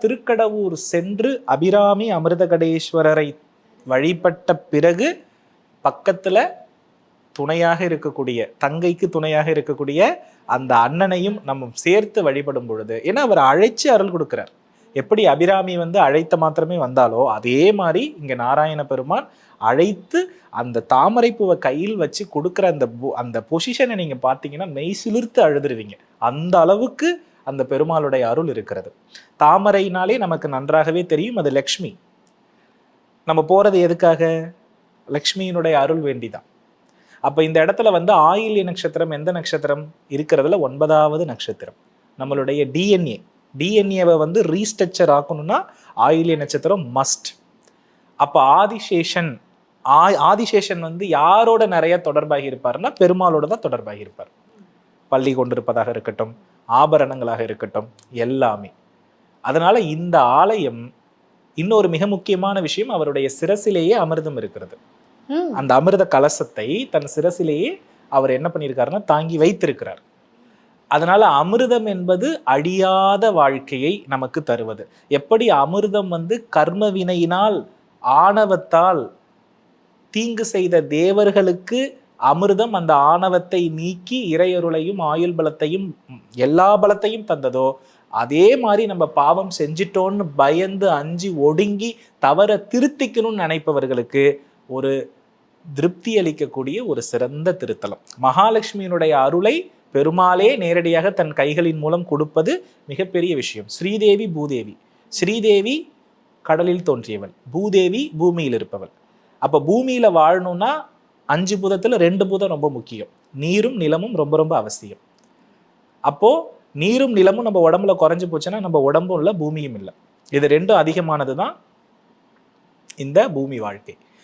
திருக்கடவூர் சென்று அபிராமி அமிர்தகடேஸ்வரரை வழிபட்ட பிறகு பக்கத்துல துணையாக இருக்கக்கூடிய தங்கைக்கு துணையாக இருக்கக்கூடிய அந்த அண்ணனையும் நம்ம சேர்த்து வழிபடும் பொழுது ஏன்னா அவர் அழைச்சு அருள் கொடுக்கிறார். எப்படி அபிராமி வந்து அழைத்த மாத்திரமே வந்தாலோ அதே மாதிரி இங்க நாராயண பெருமான் அழைத்து அந்த தாமரைப்பூவை கையில் வச்சு கொடுக்குற அந்த பொ- அந்த பொசிஷனை நீங்க பார்த்தீங்கன்னா மெய் சிலிர்த்து அழுதுருவீங்க. அந்த அளவுக்கு அந்த பெருமாளுடைய அருள் இருக்கிறது. தாமரைனாலே நமக்கு நன்றாகவே தெரியும் அது லக்ஷ்மி. நம்ம போறது எதுக்காக? லக்ஷ்மியினுடைய அருள் வேண்டிதான். அப்ப இந்த இடத்துல வந்து ஆயில்ய நட்சத்திரம் எந்த நட்சத்திரம்? இருக்கிறதுல ஒன்பதாவது நட்சத்திரம். நம்மளுடைய டிஎன்ஏ டிஎன்ஏவை வந்து ரீஸ்ட்ரக்சர் ஆக்கணும்னா ஆயில்ய நட்சத்திரம் மஸ்ட் அப்போ ஆதிசேஷன் ஆ- ஆதிசேஷன் வந்து யாரோட நிறைய தொடர்பாகி இருப்பாருன்னா பெருமாளோட தான் தொடர்பாகி இருப்பார். பள்ளி கொண்டிருப்பதாக இருக்கட்டும் ஆபரணங்களாக இருக்கட்டும் எல்லாமே. அதனால இந்த ஆலயம் இன்னொரு மிக முக்கியமான விஷயம் அவருடைய சிரசிலேயே அமிர்தம் இருக்கிறது. அந்த அமிர்த கலசத்தை தன் சிரசிலேயே அவர் என்ன பண்ணியிருக்காருன்னா தாங்கி வைத்திருக்கிறார். அதனால அமிர்தம் என்பது அழியாத வாழ்க்கையை நமக்கு தருவது. எப்படி அமிர்தம் வந்து கர்ம வினையினால் ஆணவத்தால் தீங்கு செய்த தேவர்களுக்கு அமிர்தம் அந்த ஆணவத்தை நீக்கி இறையருளையும் ஆயுள் பலத்தையும் எல்லா பலத்தையும் தந்ததோ அதே மாதிரி நம்ம பாவம் செஞ்சிட்டோன்னு பயந்து அஞ்சு ஒடுங்கி தவற திருத்திக்கணும்னு நினைப்பவர்களுக்கு ஒரு திருப்தி அளிக்கக்கூடிய ஒரு சிறந்த திருத்தலம். மகாலட்சுமியினுடைய அருளை பெருமாளே நேரடியாக தன் கைகளின் மூலம் கொடுப்பது மிகப்பெரிய விஷயம். ஸ்ரீதேவி பூதேவி. ஸ்ரீதேவி கடலில் தோன்றியவள். பூதேவி பூமியில் இருப்பவள். அப்போ பூமியில் வாழணும்னா அஞ்சு புதத்தில் ரெண்டு புதம் ரொம்ப முக்கியம். நீரும் நிலமும் ரொம்ப ரொம்ப அவசியம். அப்போது நீரும் நிலமும் நம்ம உடம்புல குறைஞ்சி போச்சுன்னா நம்ம உடம்பும் இல்லை பூமியும் இல்லை. இது ரெண்டும் அதிகமானது தான் இந்த பூமி வாழ்க்கை.